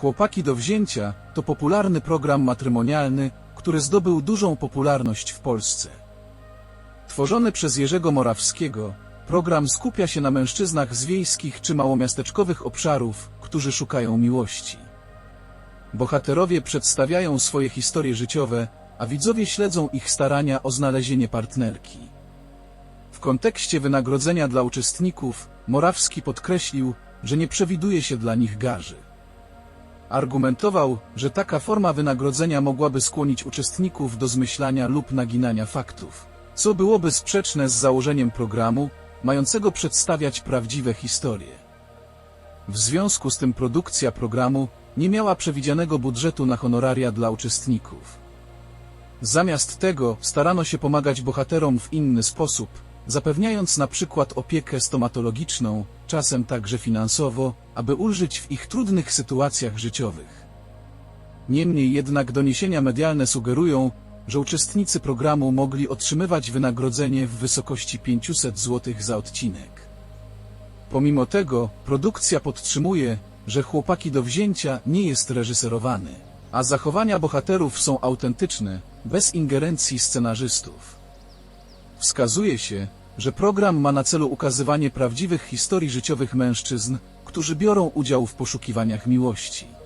Chłopaki do wzięcia to popularny program matrymonialny, który zdobył dużą popularność w Polsce. Tworzony przez Jerzego Morawskiego, program skupia się na mężczyznach z wiejskich czy małomiasteczkowych obszarów, którzy szukają miłości. Bohaterowie przedstawiają swoje historie życiowe, a widzowie śledzą ich starania o znalezienie partnerki. W kontekście wynagrodzenia dla uczestników, Morawski podkreślił, że nie przewiduje się dla nich garzy. Argumentował, że taka forma wynagrodzenia mogłaby skłonić uczestników do zmyślania lub naginania faktów, co byłoby sprzeczne z założeniem programu, mającego przedstawiać prawdziwe historie. W związku z tym produkcja programu nie miała przewidzianego budżetu na honoraria dla uczestników. Zamiast tego starano się pomagać bohaterom w inny sposób, zapewniając na przykład opiekę stomatologiczną, czasem także finansowo, aby ulżyć w ich trudnych sytuacjach życiowych. Niemniej jednak doniesienia medialne sugerują, że uczestnicy programu mogli otrzymywać wynagrodzenie w wysokości 500 zł za odcinek. Pomimo tego, produkcja podtrzymuje, że chłopaki do wzięcia nie jest reżyserowany, a zachowania bohaterów są autentyczne, bez ingerencji scenarzystów. Wskazuje się, że program ma na celu ukazywanie prawdziwych historii życiowych mężczyzn, którzy biorą udział w poszukiwaniach miłości.